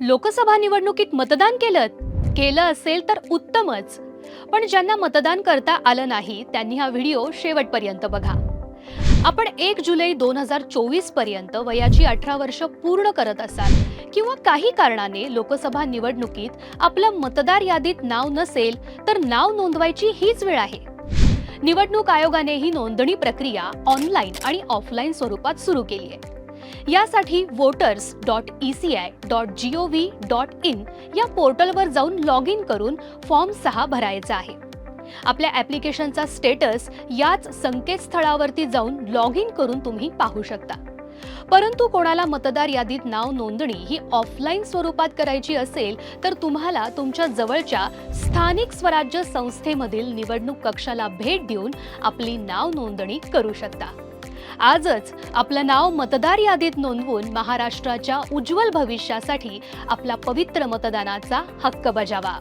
लोकसभा निवडणुकीत मतदान केलं केलं असेल तर उत्तमच. पण ज्यांना मतदान करता आलं नाही त्यांनी हा व्हिडिओ शेवटपर्यंत बघा. आपण एक जुलै दोन हजार चोवीसपर्यंत वयाची अठरा वर्ष पूर्ण करत असाल किंवा काही कारणाने लोकसभा निवडणुकीत आपलं मतदार यादीत नाव नसेल तर नाव नोंदवायची हीच वेळ आहे. निवडणूक आयोगाने ही नोंदणी प्रक्रिया ऑनलाईन आणि ऑफलाईन स्वरूपात सुरू केली आहे. यासाठी voters dot E C I dot G O V dot in या पोर्टलवर जाऊन लॉग इन करून फॉर्म सहा भरायचा आहे. आपल्या ॲप्लिकेशनचा स्टेटस याच संकेतस्थळावरती जाऊन लॉग इन करून तुम्ही पाहू शकता. परंतु कोणाला मतदार यादीत नाव नोंदणी ही ऑफलाईन स्वरूपात करायची असेल तर तुम्हाला तुमच्या जवळच्या स्थानिक स्वराज्य संस्थेमधील निवडणूक कक्षाला भेट देऊन आपली नाव नोंदणी करू शकता. आजच आपलं नाव मतदार यादीत नोंदवून महाराष्ट्राच्या उज्ज्वल भविष्यासाठी आपला पवित्र मतदानाचा हक्क बजावा.